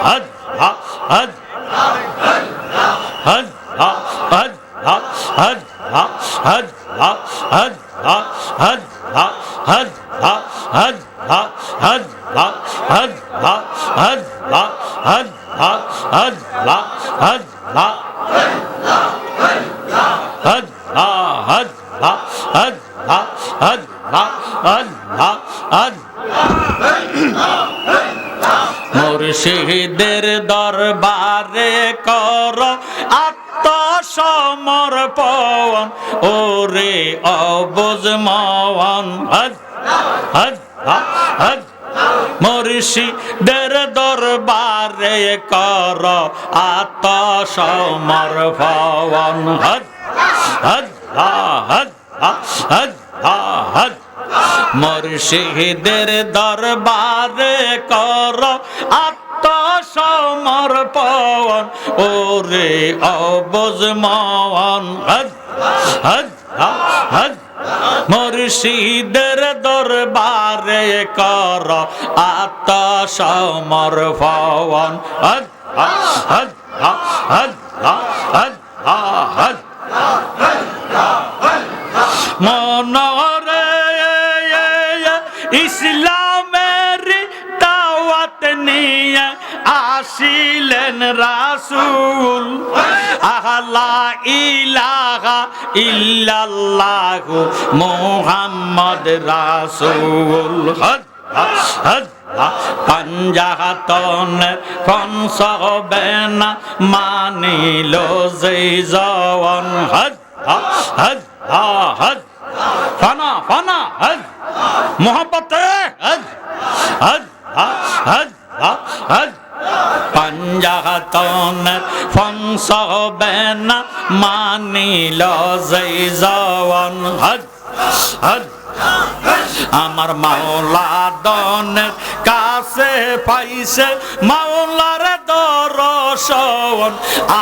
হজ হজ হজ হজ হজ হজ হজ দের দরবারে কর আত সমর ভবন। হজ হজ হজ হজ হজ মুর্শিদের দরবারে কর আত বাতাস আমার পাওয়ান ওরে অবজ মাওয়ান হজ হজ হজ মুর্শিদের দরবারে কর আতাস আমার পাওয়ান হজ হজ হজ হজ হজ মনরে ইসলাম সাথ আসিলেন রাসুল। আহলা ইলাহা ইল্লাল্লাহ মোহাম্মদ রাসুল। পঞ্জাহাতন কন পাঞ্জাতন কংস হবে না মানিল যে জন হজ হজ হজ ফনা ফনা হজ মোহাম্মত হজ হজ আল্লাহ আল্লাহ পঞ্জাতন ফংস হবে মানিল জয় হজ আমার মাওলা দনের কাছে পাইছে মাওলার দরশন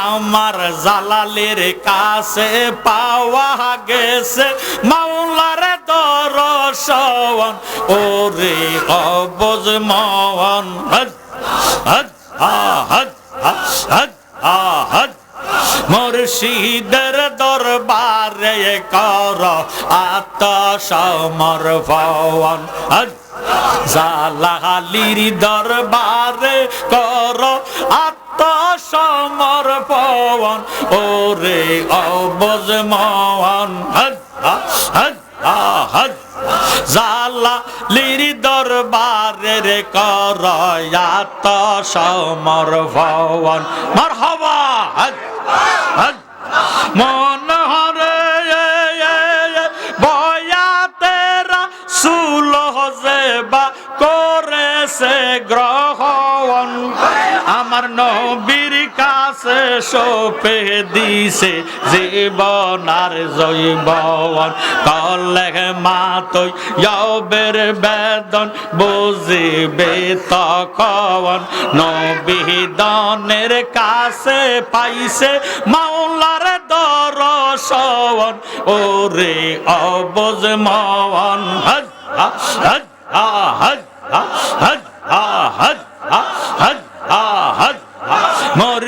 আমার জালালের কাছে পাওয়া গেছে মাওলার দরশন ওরে অবজ মন হদ হদ হজ হদ হদ মুর্শিদের দরবারে কর আত্মসমর্পণ জালালির দরবারে কর আত্মসমর্পণ ওরে অবজ মহান। জালা লিরি দরবারে রে কর আত্মসমর্পণ মার হবা মন হরে বয়াতে রাসুল হজেবা করেছে গ্রহণ। আমার নবী কাছে সোপে দিছে জীবন আর জৈবন কলে মাতই যবের বেদন বুঝিবে তখন নবিদনের কাছে পাইছে মাওলার দরশন ওরে অবজ মন হদ হদ হদ হদ হদ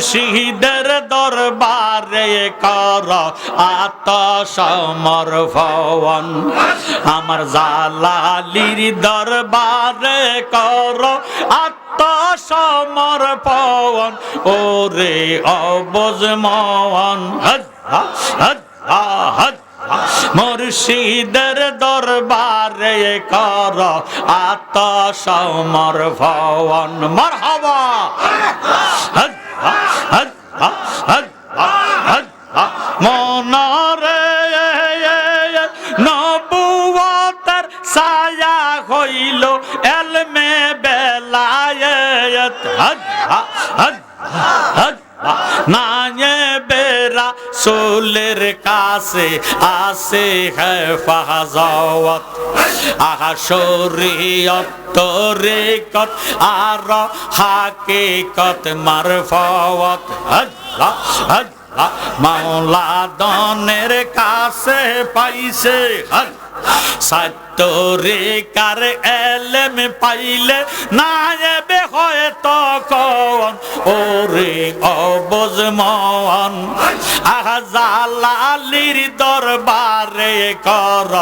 মুর্শিদের দরবারে কর আত্মসমর ভবন আমার জালালির দরবারে কর আত্মসমর পবন রে অবজ মন মুর্শিদের দরবারে কর আত্মসমর ভবন মর হওয়া হজ হজ হজ মনরে নবুয়তের ছায়া হইল এলমে বেলায়েত হজ হজ হজ না রাসুলের কাছে আসে হ্যাঁ ফাহাজাওয়াত। আহা শরীয়ত, তরিকত, আর হাকিকত, মারফাওয়াত। আল্লাহ আল্লাহ মাওলা দনের কাছে পাইছে। আল্লাহ সাতরে কার এলেম পাইলে না হয় তখন ওরে অবজ মন আহাজালালির দরবারে কর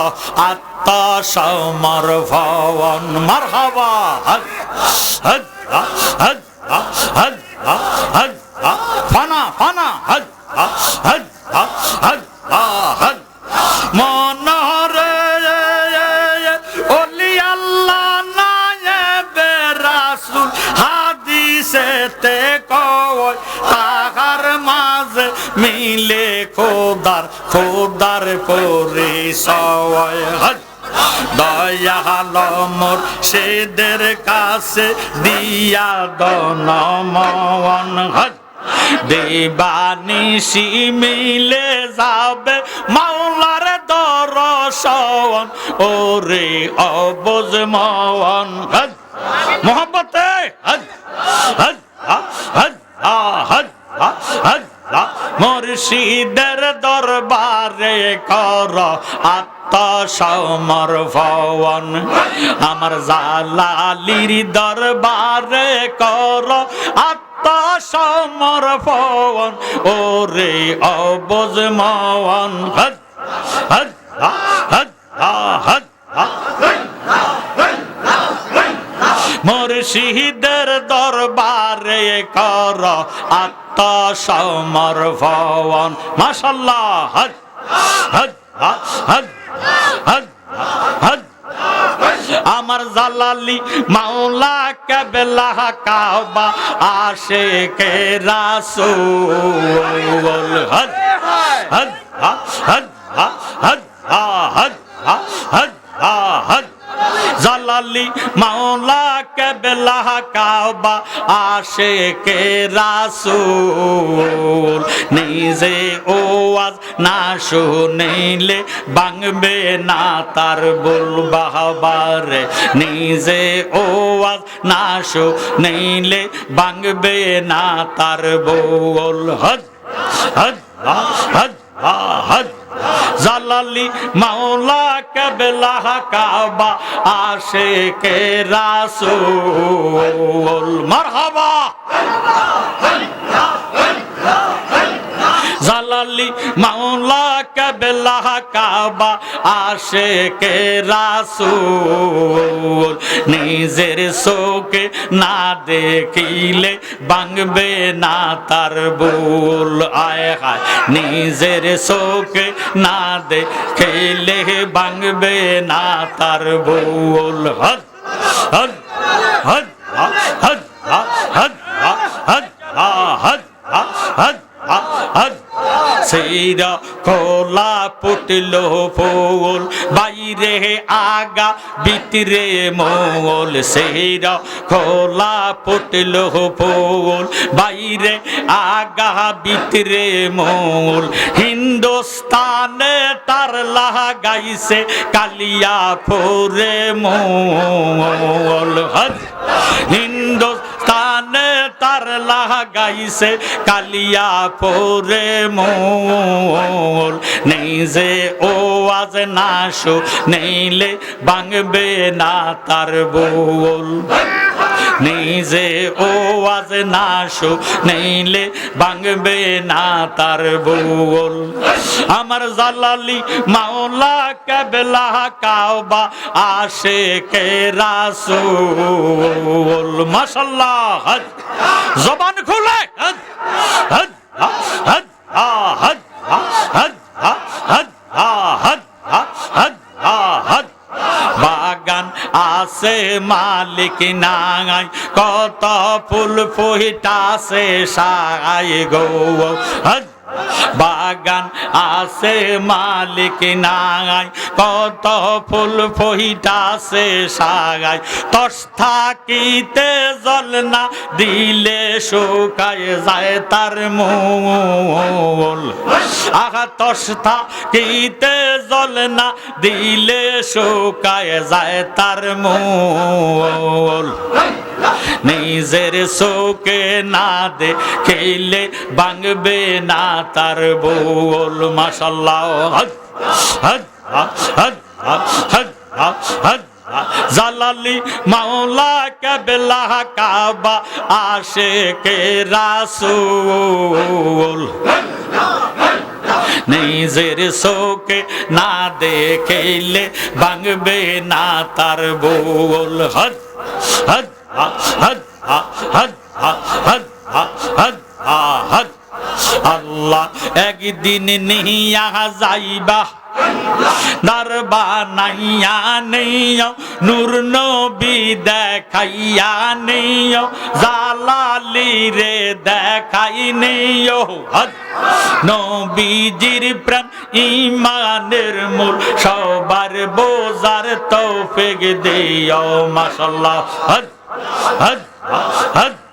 আত্মসমর ভবন মারহাবা হজ হজ হজ হজ হজ ফানা ফানা হজ হজ হজ হজ হজ হাদিসেতে কয় তাহার মাঝে মিলে খোদার খোদার পরিচয়। হদ দয়াল মোর সেদের কাছে দিয়া দনমন হদ দেবানিসি মিলে যাবে মাওলার দরশন, ওরে অবজ মন হদ মোহব্বতে! হদ হদ মুর্শিদের দরবারে কর আত্মসমর্পণ। আমার জালালির দরবারে কর আত্মসমর্পণ। ওরে অবজমন হজ হজ হজ হজ। মুর্শিদের দরবারে কর আত্মসমর ভবন মাশাল্লাহ হদ হদ হদ হদ হদ আমার জালালি মাওলা কেবলা কাবা আশে কে রাসূল হদ হদ হদ হদ হদ হদ হদ জালালি মাওলা কেবলা কাবা আশে কে রাসূল। নিজে ওয়াজ না শুনিলে বাংবে না তার বলবাহাবারে নিজে ওয়াজ না শুনিলে বাংবে না তার বল হদ হদ হদ হদ জালালি মাওলা কেবলা কাবা আশে কে রাসূল। মারহাবা। জালালি মাওলা কেবলা কাবা আশে কে রাসূল। নিজের চোখে না দেখিলে বাংবে না তার বুল আয় হায়, নিজের চোখে না দেখিলে বাংবে না তার বুল হদ হদ হদ হদ হদ হদ হদ হদ হদ সেইরা খোলা পুটল ফুল, বাইরে আগা ভিতরে মোল সেইরা খোলা পুটল ফুল, বাইরে আগা ভিতরে মোল হিন্দুস্তানে তার লাগাইছে কালিয়া ফোরে মোল হজ হিন্দুস্তানে তার লাগাইছে কালিয়া ফোরে মোল নেই যে ও আজ নাশো নেইলে বাংবে না তার বোল। নিজে ও আজ নাশো নেইলে বাংবে না তার বোল। আমার জালালি মাওলা কেবলা কাওবা আশে কে রাসূল। মাশাল্লাহ। জবান খুলে বাগান আছে মালিক নাই কত ফুল ফুহিটাছে সাই গৌ হদ বাগান আছে, মালিক নাই। কত ফুল ফহিটাছে সাগায়। তস থাকিতে জল না দিলে শুকায় যায় তার মূল। আহা, তস থাকিতে জল না দিলে শুকায় যায় তার মূল। নিজের চোখে না দে খেলে না তার বোল মাসাল্লাহ হদ হদ হদ হদ হদ জালালি মাওলা কেবলা কাবা আশে কে রাসূল নিজের শোকে না দেখেলে ভাঙবে না তার বোল হদ হদ হদ হদ হদ হদ আল্লাহ একদিন নিয়া যাইবা। দরবা নাইয়া নেইও নূর নবী দেখাইয়া নেইও জালালি রে দেখাই নেইও নবীজির প্রেম ইমানের মূল, সবার বোজার তৌফিক দিও মাশাল্লাহ হদ হদ হদ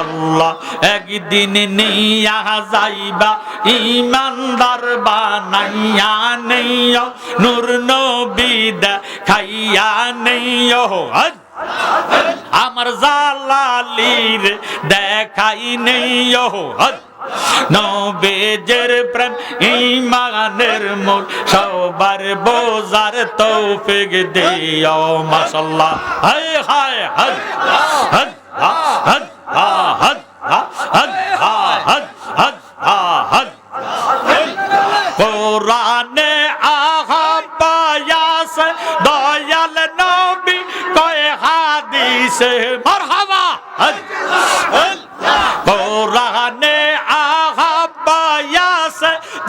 আল্লাহ একদিন নিয়া যাইবা ইমানদার বানাইয়া নেইও নূর নবী খাইয়া হদ আমার জালালির দেখাই হদ নবেজের প্রেম ইমানের মূল, সবার বোজার তৌফিক দিও, মাশাল্লাহ। হায় হায় হদ হদ হদ আহাদ আহাদ আহাদ আহাদ কোরআনে আহাম পায়াস দয়াল নবী কয় হাদিসে মারহাবা। কোরআনে আহাম পায়াস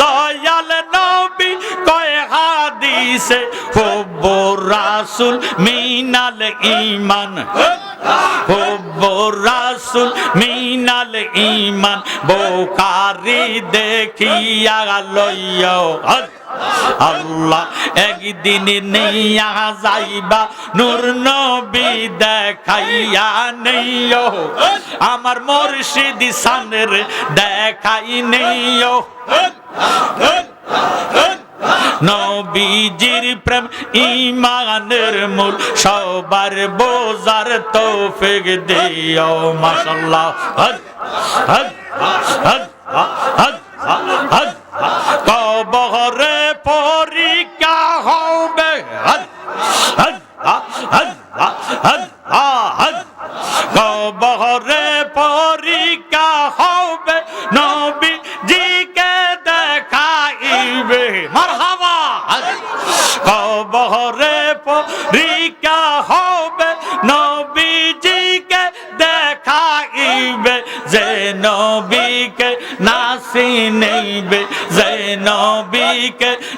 দয়াল নবী কয় হাদিসে, হুব্বুর রাসূল মিনাল ঈমান। আল্লাহ হুব্ব রাসূল মিনাল ঈমান, বোকারি দেখিয়া লইও আল্লাহ একদিন নিয়া যাইবা, নূর নবী দেখাইয়া নেইও আমার মুর্শিদ সানের দেখাই নেইও নবীজির প্রেম ইমানের মূল, সবার বোঝার তৌফিক দিও মাশাল্লাহ হজ হজ হজ হজ হজ হজ কবরে পরি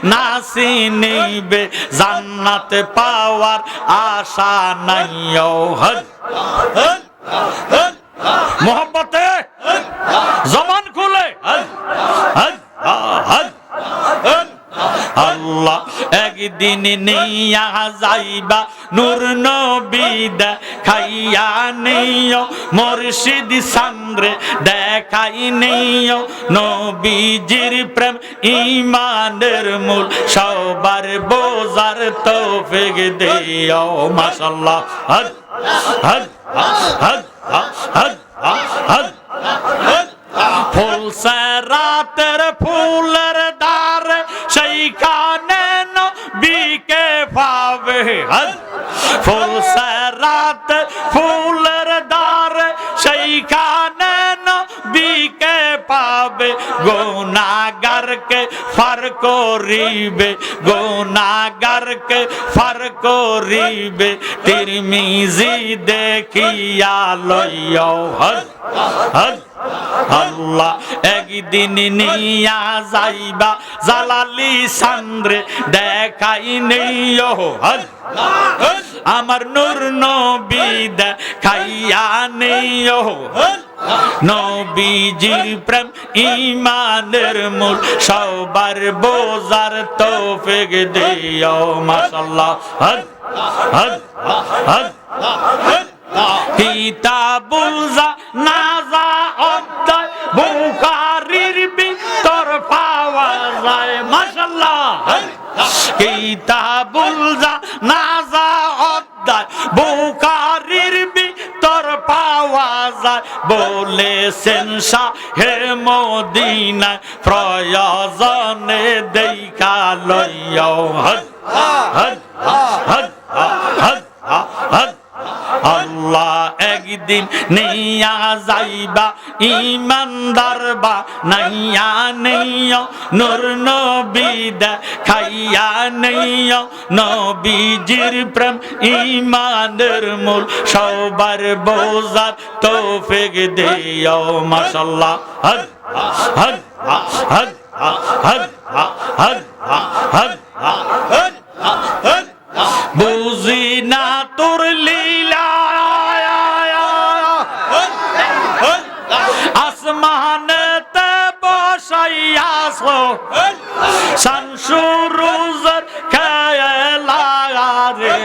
নাসি নেইবে জান্নাতে পাওয়ার আশা নাই ও হদ মোহব্বতে জবান খুলে হদ হদ হদ আল্লাহ একদিন নিয়া যাইবা, নূর নবী দেখাইয়া নেইও মুর্শিদ সামরে দেখাই নেইও নবীজির প্রেম ইমানের মূল, সবার বোজার তৌফিক দিও মাশাল্লাহ হদ হদ হদ হদ হদ ফুল রাতের ফুলের সেইখানে হজ ফুল সারাত ফুল পাবে, গোনাগারকে ফার করিবে, গোনাগারকে ফার করিবে। তিরমিজি দেখিয়া লইও হদ হদ আল্লাহ একদিন নিয়া যাইবা, জালালি সান্দ্রে দেখাই নেইও হদ আমার নূর নবী দেখাইয়া নেইও নবীজির প্রেম ইমানের মূল, সবার বোজার তৌফিক দিও, মাশাল্লাহ। হদ হদ নাজা অধ্যায়, বুখারীর ভিতর পাওয়া যায় মাশাআল্লাহ কিতাবুল নাজা রাজা বলেছেন হে মদিনা প্রয়োজনে দেই লইয় হল হল হল আল্লাহ একদিন নেইয়া যাইবা ইমানদার বা নাইয়া নেইয় নূর নবী খাইয়া নেইয় নবীজির প্রেম ইমানের মূল সবার বোঝার তৌফিক দিও মাশাল্লাহ হদ হদ হদ হদ হদ হদ হদ বসাইয়াছ শামসুরুজর খেলা রে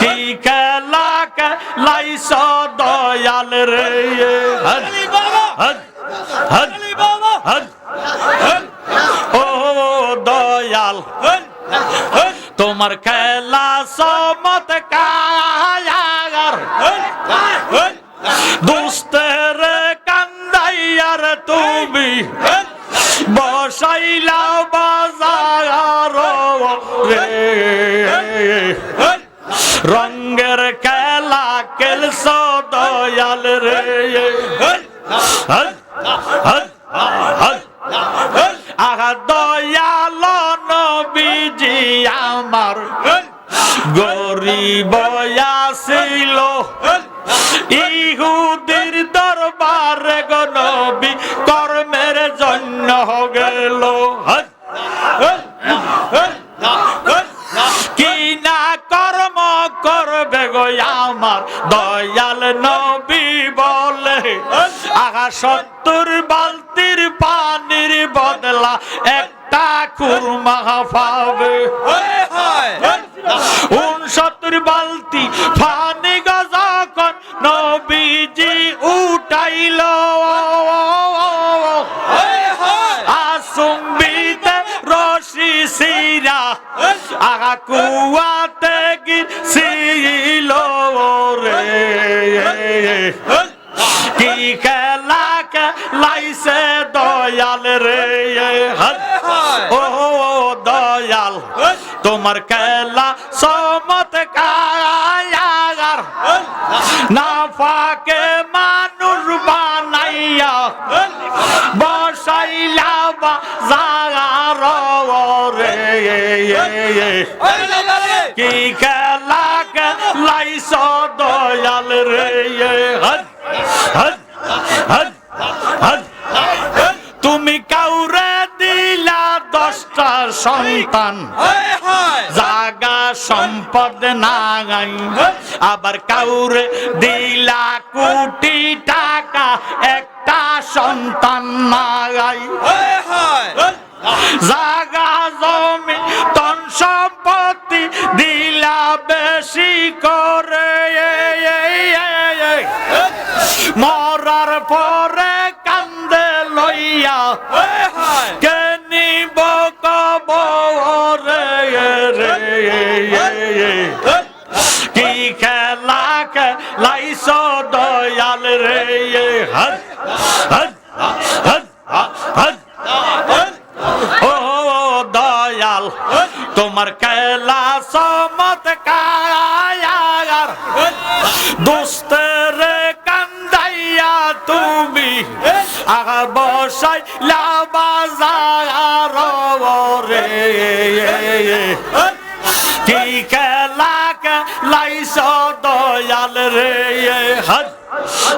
কি খেলা লাইস দয়াল রে। বসাইলা বাজার রে। রঙ্গের খেলা কেলস দয়াল রে। আহা, দয়াল নবীজি আমার। গরিব ছিল ইহুদির আমার দয়াল নবী বলে আগা সত্তর বালতির পানির বদলা একটা কুরমা পাবে কি খেলা লাইছে দয়াল রে? হদ ও দয়াল তোমার খেলা সমত কায়ার না ফাকে মানুষ বানাইয়া বসাইলা বা জাগার রে কি খেলা লাইছ দয়াল রে হদ হদ হদ হদ তুমি কাউরে দিলা দশটা সন্তান। জাগা সম্পদ নাই। আবার কাউরে দিলা কোটি টাকা, একটা সন্তান নাই। জাগা জমি তন সম্পত্তি দিলা বেশি করে। মরার পরে কান্দে লইয়া কে নিব কবরে রে কি খেলা লাইস দয়াল রে হদ হদ হদ হদ ও দয়াল তোমার খেলা সমত কায়ার। কান্দাইয়া তুমি বসাই লাবাজার রে কি খেলা লাইস দয়াল রে? হদ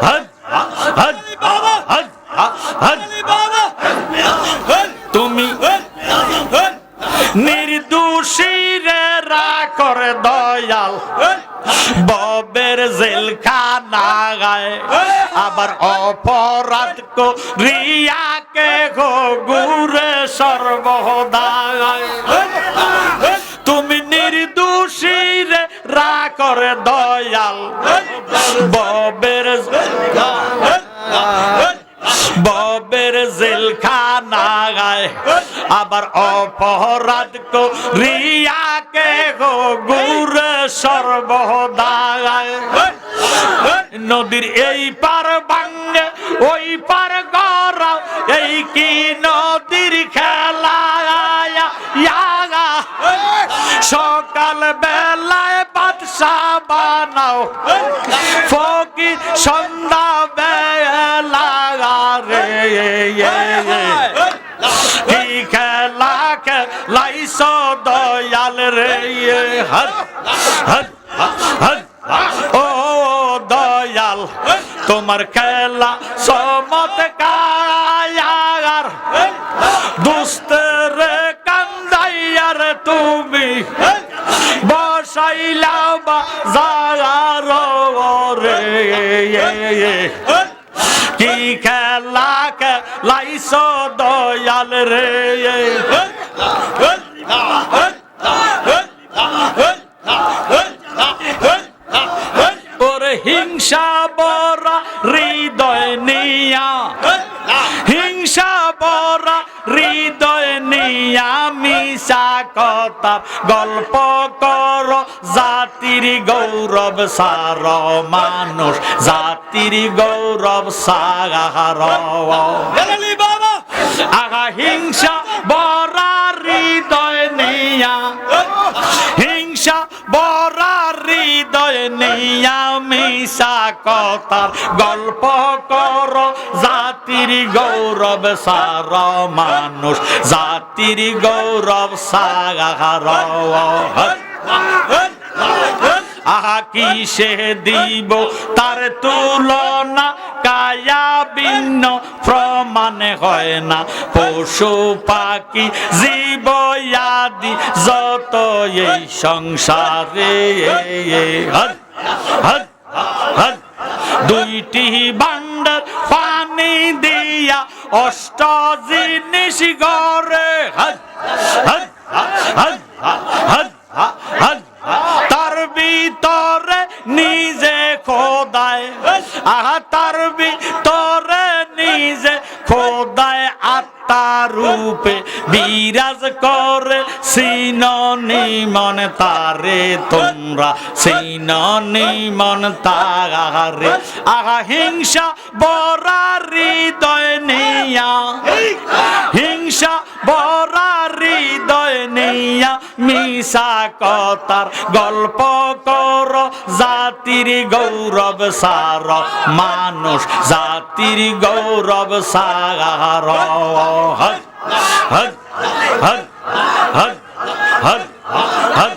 হদ হদ তুমি নির্দোষী রে রা করে দয়াল। ববের জেল খানা গায়। আবার অপরাধ কো রিয়াকে গো গুরে সর্বদায় তুমি নির্দোষী রে রা করে দয়াল। ববের ববের গায়। আবার অপরাধ রিয়াকে গো গুরে সর্বদায় নদীর এই পার ভাঙ্গে ওই পার গড়াও এই কি নদীর খেলা সকাল বেলায় বাদশাহ বানাও। ফকির সন্ধ্যা রে কি খেলা খেলাইছ দয়াল রে হর হর হর ও দয়াল তোমার খেলা সমত কায়ার দুস্তের কান্দাইয়ার তুমি বসাইলা বা জাগার রে কি খেলা খেলাইছ দয়াল রে। ওর হিংসা বরা হৃদয় নিয়া। হিংসা বরা হৃদয় নিয়া মিশা কথা গল্প কর জাতির গৌরব সার মানুষ জাতির গৌরব বাবা। আগা হিংসা বরা হৃদয় নিয়া। হিংসা বরা হৃদয় নিয়া মিশা কথার গল্প কর জাতির গৌরব সার মানুষ, জাতির গৌরব সাগার আহা, কিসে দিব তার তুলনা? কায়া ভিন্ন, প্রমাণ হয় না। পশু, পাখি, জীব, আদি, যত এই সংসারে দুইটি ভান্ডার পানি দিয়া অষ্ট জিনিস গড়ে তার ভিতরে নিজে খোদায় আহা, তার ভিতরে নিজে খোদায় আত্মা রূপে বিরাজ করে সিননিমন তারে তোমরা সিননিমন তারে আহা, হিংসা বরা হৃদয় নিয়া হিংসা বরা হৃদয় নিয়া মিশা কথার গল্প কর। জাতির গৌরব সার, মানুষ জাতির গৌরব সার। হদ হদ হদ হদ হদ